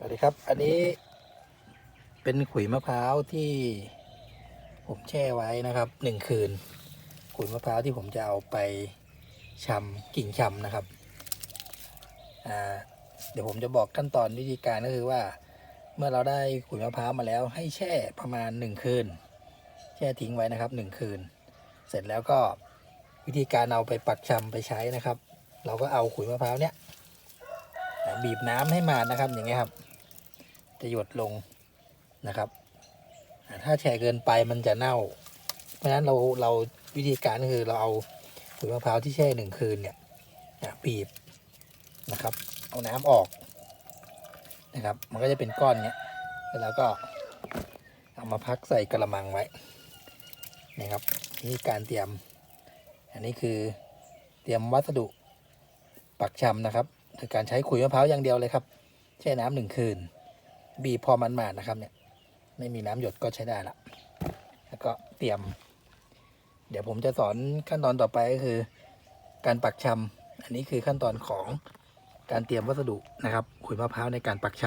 สวัสดีครับ อันนี้เป็นขุยมะพร้าวที่ผมแช่ไว้นะครับหนึ่งคืน ขุยมะพร้าวที่ผมจะเอาไปชำกิ่งชำนะครับเดี๋ยวผมจะบอกขั้นตอนวิธีการก็คือว่า เมื่อเราได้ขุยมะพร้าวมาแล้วให้แช่ประมาณหนึ่งคืน แช่ทิ้งไว้นะครับหนึ่งคืน เสร็จแล้วก็วิธีการเอาไปปักชำไปใช้นะครับ เราก็เอาขุยมะพร้าวเนี้ยบีบน้ำให้มานะครับอย่างเงี้ยครับ จะหยดลงนะครับถ้าแช่เกินไปมันจะเน่า เพราะฉะนั้นเราเราวิธีการก็คือเราเอาขุยมะพร้าวที่แช่หนึ่งคืนเนี่ยบีบนะครับ เอาน้ำออกนะครับ มันก็จะเป็นก้อนเนี้ยแล้วก็เอามาพักใส่กระมังไว้นะครับนี่การเตรียม อันนี้คือเตรียมวัสดุปักชำนะครับคือการใช้ขุยมะพร้าวอย่างเดียวเลยครับ แช่น้ำหนึ่งคืน บีพอมันมานะครับเนี่ย ไม่มีน้ำหยดก็ใช้ได้ละแล้วก็เตรียม เดี๋ยวผมจะสอนขั้นตอนต่อไปก็คือ การปักชำอันนี้คือขั้นตอนของการเตรียมวัสดุนะครับขุยมะพร้าวในการปักช